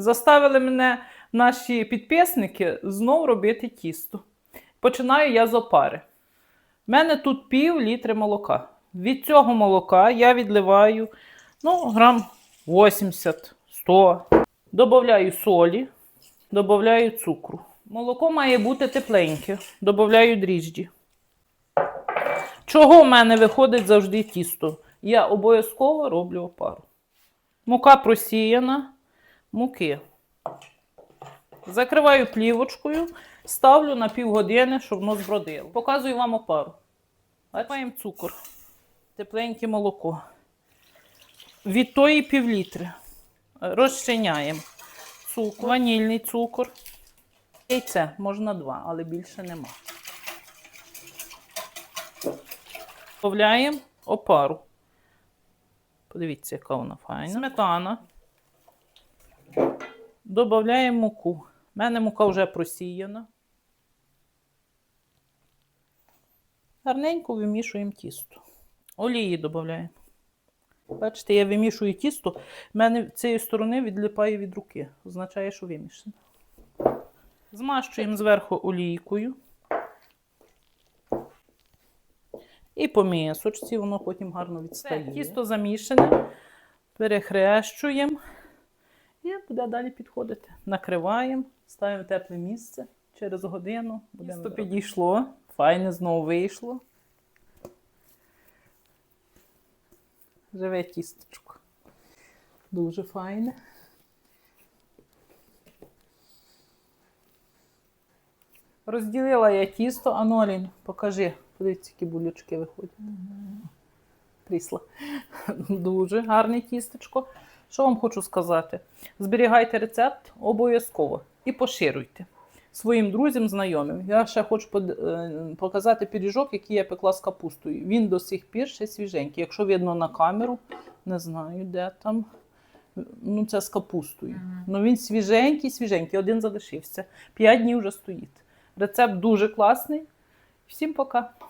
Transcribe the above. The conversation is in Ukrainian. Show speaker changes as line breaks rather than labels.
Заставили мене наші підписники знов робити тісто. Починаю я з опари. У мене тут пів літри молока. Від цього молока я відливаю ну, грам 80, 100. Добавляю солі, добавляю цукру. Молоко має бути тепленьке. Добавляю дріжджі. Чого в мене виходить завжди тісто? Я обов'язково роблю опару. Мука просіяна, муки. Закриваю плівочкою, ставлю на півгодини, щоб воно збродило. Показую вам опару. Маємо цукор, тепленьке молоко. Від тої півлітри. Розчиняємо цукор, ванільний цукор. Яйце можна два, але більше нема. Добавляємо опару. Подивіться, яка вона файна. Сметана. Добавляємо муку. У мене мука вже просіяна. Гарненько вимішуємо тісто. Олії додаємо. Бачите, я вимішую тісто, в мене цієї сторони відлипає від руки. Означає, що вимішане. Змащуємо зверху олійкою. І по мисочці воно потім гарно відстає.
Все,
Тісто замішане, перехрещуємо і буде далі підходити. Накриваємо, ставимо в тепле місце через годину. Тісто
робити.
підійшло, файне знову вийшло. Живе тістечко. Дуже файне. Розділила я тісто, Анолін, покажи. Подивіться, які булючки виходять. Трісла. Дуже гарне тістечко. Що вам хочу сказати? Зберігайте рецепт обов'язково і поширюйте своїм друзям, знайомим. Я ще хочу е, показати пиріжок, який я пекла з капустою. Він до сих пір ще свіженький. Якщо видно на камеру, не знаю, де там. Ну, це з капустою. Ну він свіженький, свіженький, один залишився. П'ять днів вже стоїть. Рецепт дуже класний. Всім пока.